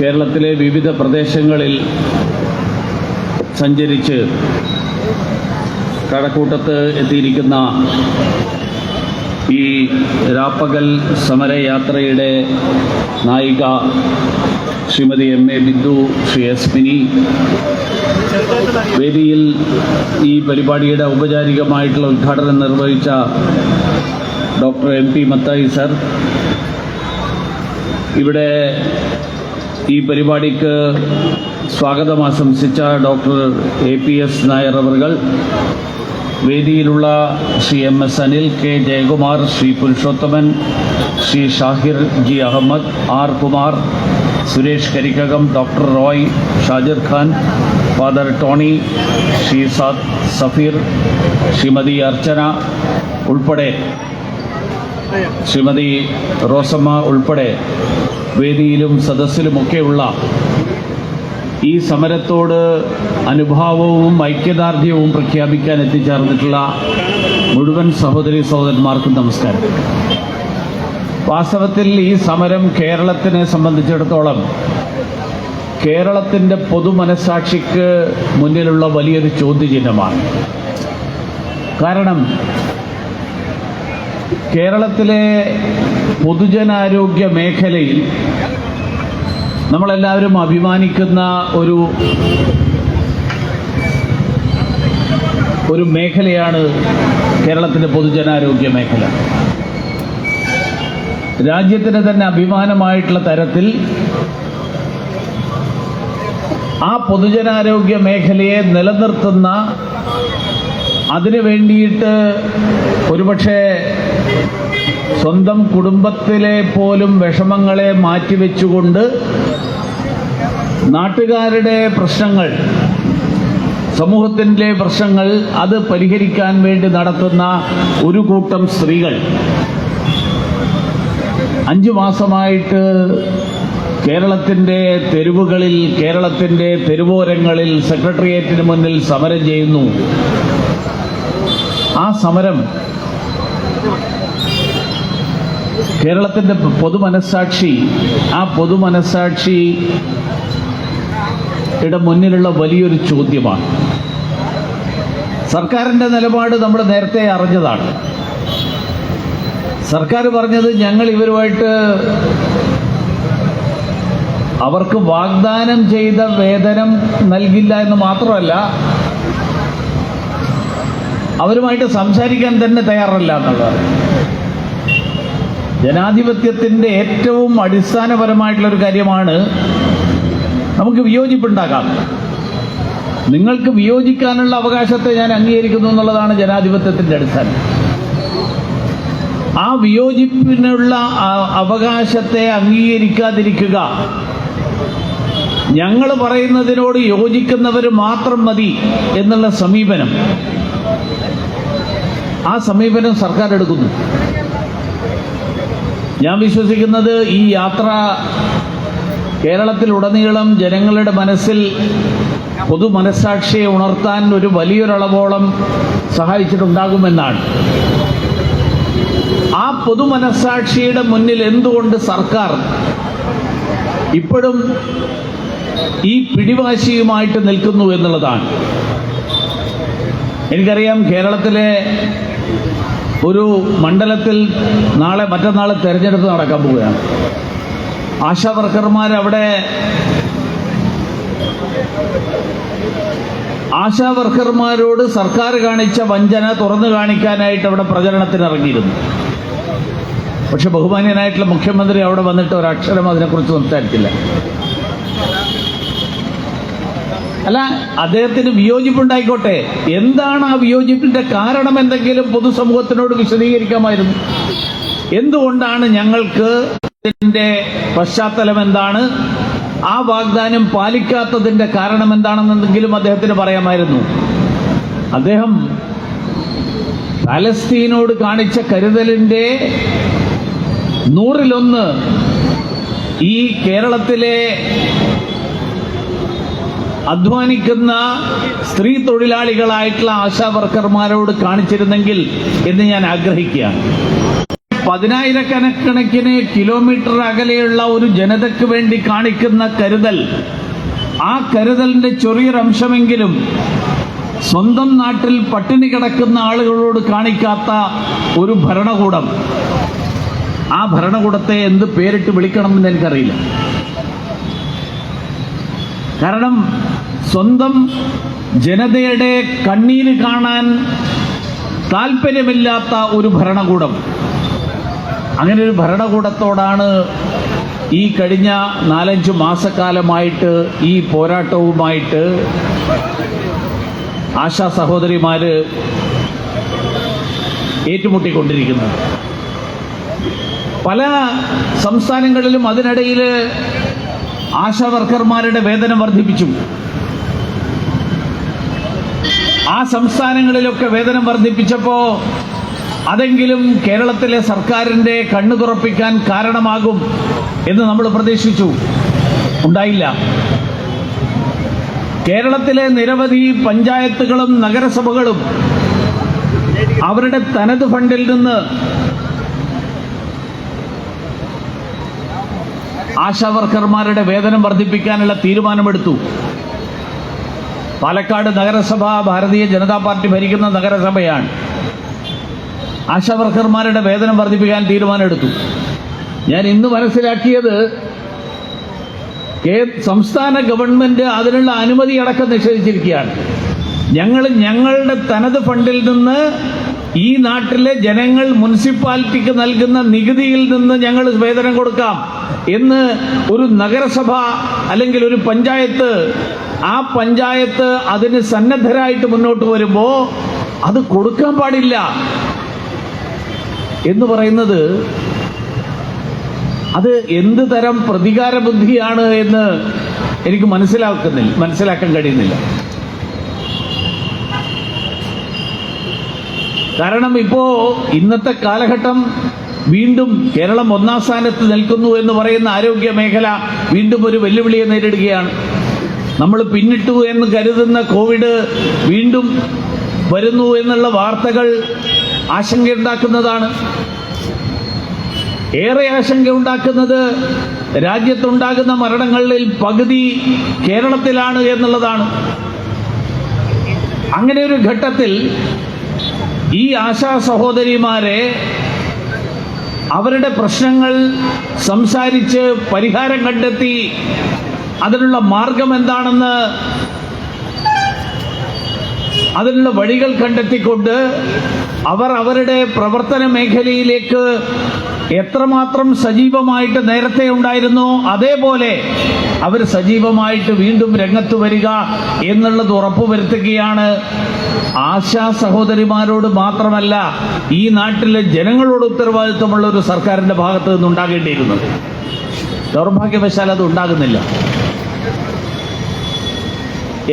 കേരളത്തിലെ വിവിധ പ്രദേശങ്ങളിൽ സഞ്ചരിച്ച് കഴക്കൂട്ടത്ത് എത്തിയിരിക്കുന്ന ഈ രാപ്പകൽ സമരയാത്രയുടെ നായിക ശ്രീമതി എം എ ബിന്ദു ശ്രീ എസ്മിനി വേദിയിൽ ഈ പരിപാടിയുടെ ഔപചാരികമായിട്ടുള്ള ഉദ്ഘാടനം നിർവഹിച്ച doctor M P Mathai sir. ഇവിടെ ഈ പരിപാടിക്ക് സ്വാഗതം ആശംസിച്ച doctor A P S Nair അവർകൾ വേദിയിലുള്ള Shri M S Anil K Jayakumar Shri Purushothaman Shri Shahir G Ahmed R Kumar Suresh Karikkakam doctor Roy Shajir Khan father Tony Shri Saad Safeer Shrimati Archana ഉൾപ്പെടെ ശ്രീമതി റോസമ്മ ഉൾപ്പെടെ വേദിയിലും സദസ്സിലുമൊക്കെയുള്ള ഈ സമരത്തോട് അനുഭാവവും ഐക്യദാർഢ്യവും പ്രഖ്യാപിക്കാൻ എത്തിച്ചേർന്നിട്ടുള്ള മുഴുവൻ സഹോദരി സഹോദരന്മാർക്കും നമസ്കാരം. വാസ്തവത്തിൽ ഈ സമരം കേരളത്തിനെ സംബന്ധിച്ചിടത്തോളം കേരളത്തിന്റെ പൊതുമനസാക്ഷിക്ക് മുന്നിലുള്ള വലിയൊരു ചോദ്യചിഹ്നമാണ്. കാരണം കേരളത്തിലെ പൊതുജനാരോഗ്യ മേഖലയിൽ നമ്മളെല്ലാവരും അഭിമാനിക്കുന്ന ഒരു ഒരു മേഖലയാണ് കേരളത്തിന്റെ പൊതുജനാരോഗ്യ മേഖല. രാജ്യത്തിന് തന്നെ അഭിമാനമായിട്ടുള്ള തരത്തിൽ ആ പൊതുജനാരോഗ്യ മേഖലയെ നിലനിർത്തുന്ന അതിനു വേണ്ടിയിട്ട് ഒരുപക്ഷെ സ്വന്തം കുടുംബത്തിലെ പോലും വിഷമങ്ങളെ മാറ്റിവെച്ചുകൊണ്ട് നാട്ടുകാരുടെ പ്രശ്നങ്ങൾ സമൂഹത്തിന്റെ പ്രശ്നങ്ങൾ അത് പരിഹരിക്കാൻ വേണ്ടി നടത്തുന്ന ഒരു കൂട്ടം സ്ത്രീകൾ അഞ്ചു മാസമായിട്ട് കേരളത്തിന്റെ തെരുവുകളിൽ കേരളത്തിന്റെ തെരുവോരങ്ങളിൽ സെക്രട്ടേറിയറ്റിന് മുന്നിൽ സമരം ചെയ്യുന്നു. ആ സമരം കേരളത്തിന്റെ പൊതുമനസാക്ഷി ആ പൊതുമനസ്സാക്ഷിയുടെ മുന്നിലുള്ള വലിയൊരു ചോദ്യമാണ്. സർക്കാരിന്റെ നിലപാട് നമ്മൾ നേരത്തെ അറിഞ്ഞതാണ്. സർക്കാർ പറഞ്ഞത് ഞങ്ങൾ ഇവരുമായിട്ട് അവർക്ക് വാഗ്ദാനം ചെയ്ത വേതനം നൽകില്ല എന്ന് മാത്രമല്ല അവരുമായിട്ട് സംസാരിക്കാൻ തന്നെ തയ്യാറല്ല എന്നുള്ളത്. ജനാധിപത്യത്തിന്റെ ഏറ്റവും അടിസ്ഥാനപരമായിട്ടുള്ള ഒരു കാര്യമാണ് നമുക്ക് വിയോജിപ്പുണ്ടാക്കാം. നിങ്ങൾക്ക് വിയോജിക്കാനുള്ള അവകാശത്തെ ഞാൻ അംഗീകരിക്കുന്നു എന്നുള്ളതാണ് ജനാധിപത്യത്തിന്റെ അടിസ്ഥാനം. ആ വിയോജിപ്പിനുള്ള അവകാശത്തെ അംഗീകരിക്കാതിരിക്കുക ഞങ്ങൾ പറയുന്നതിനോട് യോജിക്കുന്നവർ മാത്രം മതി എന്നുള്ള സമീപനം. ആ സമീപനം സർക്കാർ എടുക്കുന്നു. ഞാൻ വിശ്വസിക്കുന്നത് ഈ യാത്ര കേരളത്തിലുടനീളം ജനങ്ങളുടെ മനസ്സിൽ പൊതു മനസ്സാക്ഷിയെ ഉണർത്താൻ ഒരു വലിയൊരളവോളം സഹായിച്ചിട്ടുണ്ടാകുമെന്നാണ്. ആ പൊതു മനസ്സാക്ഷിയുടെ മുന്നിൽ എന്തുകൊണ്ട് സർക്കാർ ഇപ്പോഴും ഈ പിടിവാശിയുമായിട്ട് നിൽക്കുന്നു എന്നുള്ളതാണ്. എനിക്കറിയാം കേരളത്തിലെ ഒരു മണ്ഡലത്തിൽ നാളെ മറ്റന്നാൾ തെരഞ്ഞെടുപ്പ് നടക്കാൻ പോവുകയാണ്. ആശാ വർക്കർമാർ അവിടെ ആശാ വർക്കർമാരോട് സർക്കാർ കാണിച്ച വഞ്ചന തുറന്നു കാണിക്കാനായിട്ട് അവിടെ പ്രചരണത്തിന് ഇറങ്ങിയിരുന്നു പക്ഷെ ബഹുമാന്യനായിട്ടുള്ള മുഖ്യമന്ത്രി അവിടെ വന്നിട്ട് ഒരക്ഷരം അതിനെക്കുറിച്ച് സംസാരിച്ചില്ല. അല്ല അദ്ദേഹത്തിന് വിയോജിപ്പുണ്ടായിക്കോട്ടെ. എന്താണ് ആ വിയോജിപ്പിന്റെ കാരണം എന്തെങ്കിലും പൊതുസമൂഹത്തിനോട് വിശദീകരിക്കാമായിരുന്നു? എന്തുകൊണ്ടാണ് ഞങ്ങൾക്ക് ഇതിന്റെ പശ്ചാത്തലം എന്താണ്? ആ വാഗ്ദാനം പാലിക്കാത്തതിന്റെ കാരണം എന്താണെന്നെങ്കിലും അദ്ദേഹത്തിന് പറയാമായിരുന്നു. അദ്ദേഹം പാലസ്തീനോട് കാണിച്ച കരുതലിന്റെ നൂറിലൊന്ന് ഈ കേരളത്തിലെ അധ്വാനിക്കുന്ന സ്ത്രീ തൊഴിലാളികളായിട്ടുള്ള ആശാ വർക്കർമാരോട് കാണിച്ചിരുന്നെങ്കിൽ എന്ന് ഞാൻ ആഗ്രഹിക്കുകയാണ്. പതിനായിരക്കണക്കിന് കിലോമീറ്റർ അകലെയുള്ള ഒരു ജനതയ്ക്ക് വേണ്ടി കാണിക്കുന്ന കരുതൽ ആ കരുതലിന്റെ ചെറിയൊരംശമെങ്കിലും സ്വന്തം നാട്ടിൽ പട്ടിണി കിടക്കുന്ന ആളുകളോട് കാണിക്കാത്ത ഒരു ഭരണകൂടം ആ ഭരണകൂടത്തെ എന്ത് പേരിട്ട് വിളിക്കണമെന്ന് എനിക്കറിയില്ല. കാരണം സ്വന്തം ജനതയുടെ കണ്ണീര് കാണാൻ താല്പര്യമില്ലാത്ത ഒരു ഭരണകൂടം. അങ്ങനെ ഒരു ഭരണകൂടത്തോടാണ് ഈ കഴിഞ്ഞ നാലഞ്ച് മാസക്കാലമായിട്ട് ഈ പോരാട്ടവുമായിട്ട് ആശാ സഹോദരിമാര് ഏറ്റുമുട്ടിക്കൊണ്ടിരിക്കുന്നത്. പല സംസ്ഥാനങ്ങളിലും അതിനിടയിൽ ആശാവർക്കർമാരുടെ വേതനം വർദ്ധിപ്പിച്ചു. ആ സംസ്ഥാനങ്ങളിലൊക്കെ വേതനം വർദ്ധിപ്പിച്ചപ്പോൾ അതെങ്കിലും കേരളത്തിലെ സർക്കാരിന്റെ കണ്ണു തുറപ്പിക്കാൻ കാരണമാകും എന്ന് നമ്മൾ പ്രതീക്ഷിച്ചു. ഉണ്ടായില്ല. കേരളത്തിലെ നിരവധി പഞ്ചായത്തുകളും നഗരസഭകളും അവരുടെ തനത് ഫണ്ടിൽ നിന്ന് ആശാവർക്കർമാരുടെ വേതനം വർദ്ധിപ്പിക്കാനുള്ള തീരുമാനമെടുത്തു. പാലക്കാട് നഗരസഭ ഭാരതീയ ജനതാ പാർട്ടി ഭരിക്കുന്ന നഗരസഭയാണ്. ആശാവർക്കർമാരുടെ വേതനം വർദ്ധിപ്പിക്കാൻ തീരുമാനമെടുത്തു. ഞാൻ ഇന്ന് മനസ്സിലാക്കിയത് സംസ്ഥാന ഗവൺമെന്റ് അതിനുള്ള അനുമതി അടക്കം നിഷേധിച്ചിരിക്കുകയാണ്. ഞങ്ങൾ ഞങ്ങളുടെ തനത് ഫണ്ടിൽ നിന്ന് ഈ നാട്ടിലെ ജനങ്ങൾ മുനിസിപ്പാലിറ്റിക്ക് നൽകുന്ന നികുതിയിൽ നിന്ന് ഞങ്ങൾ വേതനം കൊടുക്കാം എന്ന് ഒരു നഗരസഭ അല്ലെങ്കിൽ ഒരു പഞ്ചായത്ത് ആ പഞ്ചായത്ത് അതിന് സന്നദ്ധരായിട്ട് മുന്നോട്ട് വരുമ്പോൾ അത് കൊടുക്കാൻ പാടില്ല എന്ന് പറയുന്നത് അത് എന്ത് തരം പ്രതികാര ബുദ്ധിയാണ് എന്ന് എനിക്ക് മനസ്സിലാക്കുന്നില്ല മനസ്സിലാക്കാൻ കഴിയുന്നില്ല. കാരണം ഇപ്പോ ഇന്നത്തെ കാലഘട്ടം വീണ്ടും കേരളം ഒന്നാം സ്ഥാനത്ത് നിൽക്കുന്നു എന്ന് പറയുന്ന ആരോഗ്യ മേഖല വീണ്ടും ഒരു വെല്ലുവിളിയെ നേരിടുകയാണ്. നമ്മൾ പിന്നിട്ടു എന്ന് കരുതുന്ന കോവിഡ് വീണ്ടും വരുന്നു എന്നുള്ള വാർത്തകൾ ആശങ്കയുണ്ടാക്കുന്നതാണ്. ഏറെ ആശങ്കയുണ്ടാക്കുന്നത് രാജ്യത്തുണ്ടാകുന്ന മരണങ്ങളിൽ പകുതി കേരളത്തിലാണ് എന്നുള്ളതാണ്. അങ്ങനെ ഒരു ഘട്ടത്തിൽ ഈ ആശാ സഹോദരിമാരെ അവരുടെ പ്രശ്നങ്ങൾ സംസാരിച്ച് പരിഹാരം കണ്ടെത്തി അതിനുള്ള മാർഗം എന്താണെന്ന് അതിനുള്ള വഴികൾ കണ്ടെത്തിക്കൊണ്ട് അവർ അവരുടെ പ്രവർത്തന മേഖലയിലേക്ക് എത്രമാത്രം സജീവമായിട്ട് നേരത്തെ ഉണ്ടായിരുന്നോ അതേപോലെ അവർ സജീവമായിട്ട് വീണ്ടും രംഗത്ത് വരിക എന്നുള്ളത് ഉറപ്പുവരുത്തുകയാണ് ആശാ സഹോദരിമാരോട് മാത്രമല്ല ഈ നാട്ടിലെ ജനങ്ങളോട് ഉത്തരവാദിത്വമുള്ള ഒരു സർക്കാരിന്റെ ഭാഗത്ത് നിന്ന് ഉണ്ടാകേണ്ടിയിരുന്നത് ദൗർഭാഗ്യവശാൽ അത് ഉണ്ടാകുന്നില്ല.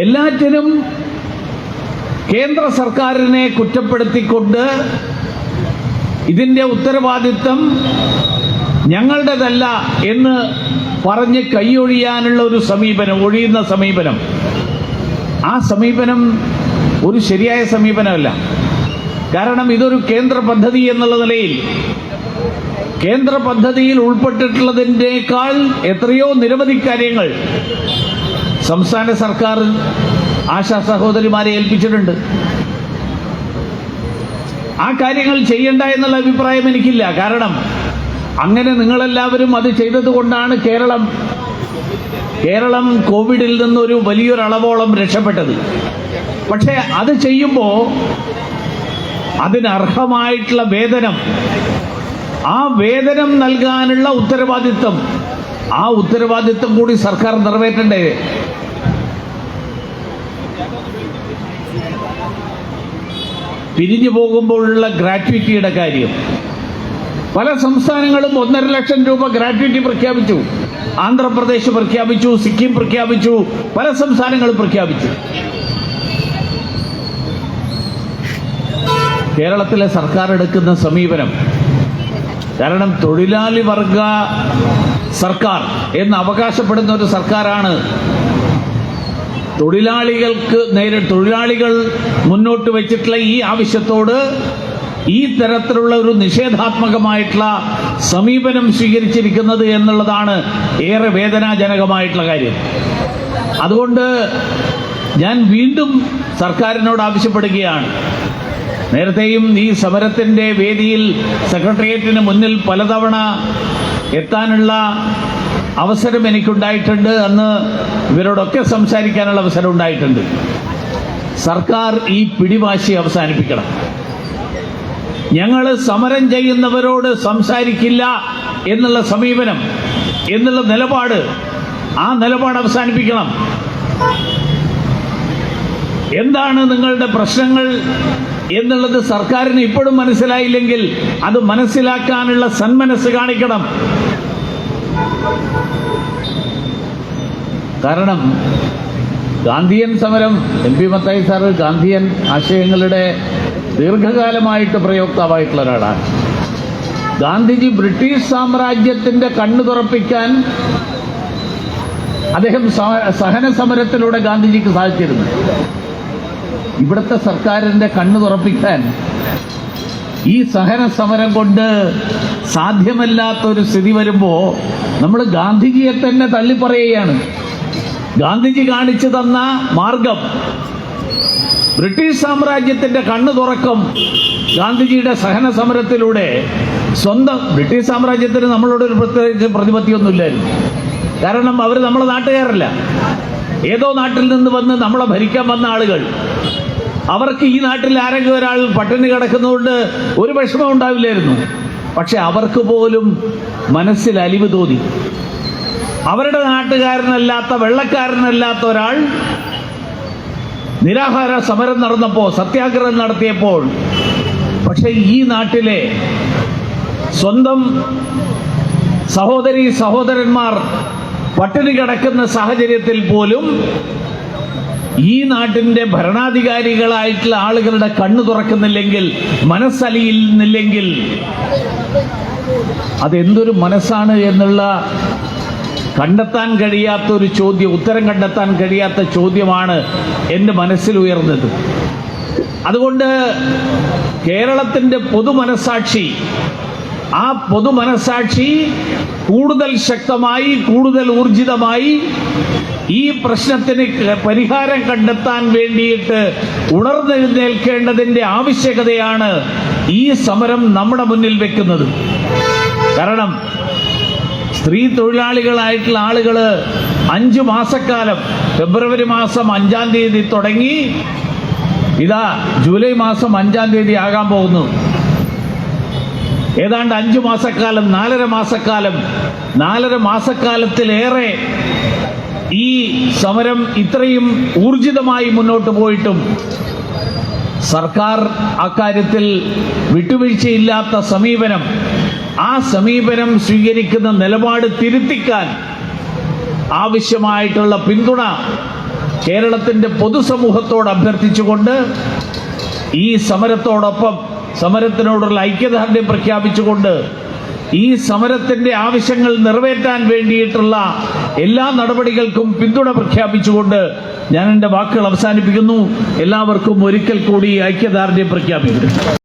എല്ലാറ്റിനും കേന്ദ്ര സർക്കാരിനെ കുറ്റപ്പെടുത്തിക്കൊണ്ട് ഇതിന്റെ ഉത്തരവാദിത്വം ഞങ്ങളുടേതല്ല എന്ന് പറഞ്ഞ് കൈയൊഴിയാനുള്ള ഒരു സമീപനം ഒഴിയുന്ന സമീപനം. ആ സമീപനം ഒരു ശരിയായ സമീപനമല്ല. കാരണം ഇതൊരു കേന്ദ്ര പദ്ധതി എന്നുള്ള നിലയിൽ കേന്ദ്ര പദ്ധതിയിൽ ഉൾപ്പെട്ടിട്ടുള്ളതിന്റെക്കാൾ എത്രയോ നിരവധി കാര്യങ്ങൾ സംസ്ഥാന സർക്കാർ ആശാ സഹോദരിമാരെ ഏൽപ്പിച്ചിട്ടുണ്ട്. ആ കാര്യങ്ങൾ ചെയ്യണ്ട എന്നുള്ള അഭിപ്രായം എനിക്കില്ല. കാരണം അങ്ങനെ നിങ്ങളെല്ലാവരും അത് ചെയ്തതുകൊണ്ടാണ് കേരളം കേരളം കോവിഡിൽ നിന്നൊരു വലിയൊരളവോളം രക്ഷപ്പെട്ടത്. പക്ഷേ അത് ചെയ്യുമ്പോൾ അതിനർഹമായിട്ടുള്ള വേതനം ആ വേതനം നൽകാനുള്ള ഉത്തരവാദിത്വം ആ ഉത്തരവാദിത്വം കൂടി സർക്കാർ നിറവേറ്റണ്ടേ? പിരിഞ്ഞു പോകുമ്പോഴുള്ള ഗ്രാറ്റുവിറ്റിയുടെ കാര്യം. പല സംസ്ഥാനങ്ങളും ഒന്നര ലക്ഷം രൂപ ഗ്രാറ്റുവിറ്റി പ്രഖ്യാപിച്ചു. ആന്ധ്രാപ്രദേശ് പ്രഖ്യാപിച്ചു സിക്കിം പ്രഖ്യാപിച്ചു പല സംസ്ഥാനങ്ങളും പ്രഖ്യാപിച്ചു. കേരളത്തിലെ സർക്കാർ എടുക്കുന്ന സമീപനം കാരണം തൊഴിലാളി വർഗ സർക്കാർ എന്ന് അവകാശപ്പെടുന്ന ഒരു സർക്കാരാണ് തൊഴിലാളികൾക്ക് നേരെ തൊഴിലാളികൾ മുന്നോട്ട് വെച്ചിട്ടുള്ള ഈ ആവശ്യത്തോട് ഈ തരത്തിലുള്ള ഒരു നിഷേധാത്മകമായിട്ടുള്ള സമീപനം സ്വീകരിച്ചിരിക്കുന്നത് എന്നുള്ളതാണ് ഏറെ വേദനാജനകമായിട്ടുള്ള കാര്യം. അതുകൊണ്ട് ഞാൻ വീണ്ടും സർക്കാരിനോട് ആവശ്യപ്പെടുകയാണ്. നേരത്തെയും ഈ സമരത്തിന്റെ വേദിയിൽ സെക്രട്ടേറിയറ്റിന് മുന്നിൽ പലതവണ എത്താനുള്ള അവസരം എനിക്കുണ്ടായിട്ടുണ്ട് അന്ന് ഇവരോടൊക്കെ സംസാരിക്കാനുള്ള അവസരം ഉണ്ടായിട്ടുണ്ട്. സർക്കാർ ഈ പിടിവാശി അവസാനിപ്പിക്കണം. ഞങ്ങൾ സമരം ചെയ്യുന്നവരോട് സംസാരിക്കില്ല എന്നുള്ള സമീപനം എന്നുള്ള നിലപാട് ആ നിലപാട് അവസാനിപ്പിക്കണം. എന്താണ് നിങ്ങളുടെ പ്രശ്നങ്ങൾ എന്നുള്ളത് സർക്കാരിന് ഇപ്പോഴും മനസ്സിലായില്ലെങ്കിൽ അത് മനസ്സിലാക്കാനുള്ള സന്മനസ് കാണിക്കണം. കാരണം ഗാന്ധിയൻ സമരം M P Mathai sir Gandhian ആശയങ്ങളുടെ ദീർഘകാലമായിട്ട് പ്രയോക്താവായിട്ടുള്ള ഒരാളാണ്. ഗാന്ധിജി ബ്രിട്ടീഷ് സാമ്രാജ്യത്തിന്റെ കണ്ണു തുറപ്പിക്കാൻ അദ്ദേഹം സഹ- സഹന സമരത്തിലൂടെ ഗാന്ധിജിക്ക് സാധിച്ചിരുന്നു. ഇവിടുത്തെ സർക്കാരിന്റെ കണ്ണു തുറപ്പിക്കാൻ ഈ സഹന സമരം കൊണ്ട് സാധ്യമല്ലാത്ത ഒരു സ്ഥിതി വരുമ്പോ നമ്മൾ ഗാന്ധിജിയെ തന്നെ തള്ളിപ്പറയുകയാണ്. ഗാന്ധിജി കാണിച്ചു തന്ന മാർഗം ബ്രിട്ടീഷ് സാമ്രാജ്യത്തിന്റെ കണ്ണു തുറക്കും ഗാന്ധിജിയുടെ സഹന സമരത്തിലൂടെ സ്വന്തം ബ്രിട്ടീഷ് സാമ്രാജ്യത്തിന് നമ്മളോട് ഒരു പ്രത്യേകിച്ച് പ്രതിപത്തിയൊന്നുമില്ലായിരുന്നു. കാരണം അവർ നമ്മളെ നാട്ടുകാരല്ല. ഏതോ നാട്ടിൽ നിന്ന് വന്ന് നമ്മളെ ഭരിക്കാൻ വന്ന ആളുകൾ. അവർക്ക് ഈ നാട്ടിൽ ആരെങ്കിലും ഒരാൾ പട്ടിണി കിടക്കുന്നതുകൊണ്ട് ഒരു വിഷമം ഉണ്ടാവില്ലായിരുന്നു. പക്ഷെ അവർക്ക് പോലും മനസ്സിൽ അലിവ് തോന്നി. അവരുടെ നാട്ടുകാരനല്ലാത്ത വെള്ളക്കാരനല്ലാത്ത ഒരാൾ നിരാഹാര സമരം നടന്നപ്പോൾ സത്യാഗ്രഹം നടത്തിയപ്പോൾ പക്ഷെ ഈ നാട്ടിലെ സ്വന്തം സഹോദരി സഹോദരന്മാർ പട്ടിണി കിടക്കുന്ന സാഹചര്യത്തിൽ പോലും ഈ നാട്ടിന്റെ ഭരണാധികാരികളായിട്ടുള്ള ആളുകളുടെ കണ്ണു തുറക്കുന്നില്ലെങ്കിൽ മനസ്സലിയുന്നില്ലെങ്കിൽ അതെന്തൊരു മനസ്സാണ് എന്നുള്ള കണ്ടെത്താൻ കഴിയാത്ത ഒരു ചോദ്യം ഉത്തരം കണ്ടെത്താൻ കഴിയാത്ത ചോദ്യമാണ് എന്റെ മനസ്സിൽ ഉയർന്നത്. അതുകൊണ്ട് കേരളത്തിന്റെ പൊതുമനസാക്ഷി ആ പൊതു പൊതുമനസാക്ഷി കൂടുതൽ ശക്തമായി കൂടുതൽ ഊർജിതമായി ഈ പ്രശ്നത്തിന് പരിഹാരം കണ്ടെത്താൻ വേണ്ടിയിട്ട് ഉണർന്നെഴുന്നേൽക്കേണ്ടതിന്റെ ആവശ്യകതയാണ് ഈ സമരം നമ്മുടെ മുന്നിൽ വെക്കുന്നത്. കാരണം സ്ത്രീ തൊഴിലാളികളായിട്ടുള്ള ആളുകൾ അഞ്ച് മാസക്കാലം ഫെബ്രുവരി മാസം അഞ്ചാം തീയതി തുടങ്ങി ഇതാ ജൂലൈ മാസം അഞ്ചാം തീയതി ആകാൻ പോകുന്നു. ഏതാണ്ട് അഞ്ചു മാസക്കാലം നാലര മാസക്കാലം നാലര മാസക്കാലത്തിലേറെ ഈ സമരം ഇത്രയും ഊർജിതമായി മുന്നോട്ട് പോയിട്ടും സർക്കാർ അക്കാര്യത്തിൽ വിട്ടുവീഴ്ചയില്ലാത്ത സമീപനം ആ സമീപനം സ്വീകരിക്കുന്ന നിലപാട് തിരുത്തിക്കാൻ ആവശ്യമായിട്ടുള്ള പിന്തുണ കേരളത്തിന്റെ പൊതുസമൂഹത്തോട് അഭ്യർത്ഥിച്ചുകൊണ്ട് ഈ സമരത്തോടൊപ്പം സമരത്തിനോടുള്ള ഐക്യദാർഢ്യം പ്രഖ്യാപിച്ചുകൊണ്ട് ഈ സമരത്തിന്റെ ആവശ്യങ്ങൾ നിറവേറ്റാൻ വേണ്ടിയിട്ടുള്ള എല്ലാ നടപടികൾക്കും പിന്തുണ പ്രഖ്യാപിച്ചുകൊണ്ട് ഞാൻ എന്റെ വാക്കുകൾ അവസാനിപ്പിക്കുന്നു. എല്ലാവർക്കും ഒരിക്കൽ കൂടി ഐക്യദാർഢ്യം പ്രഖ്യാപിക്കുന്നു.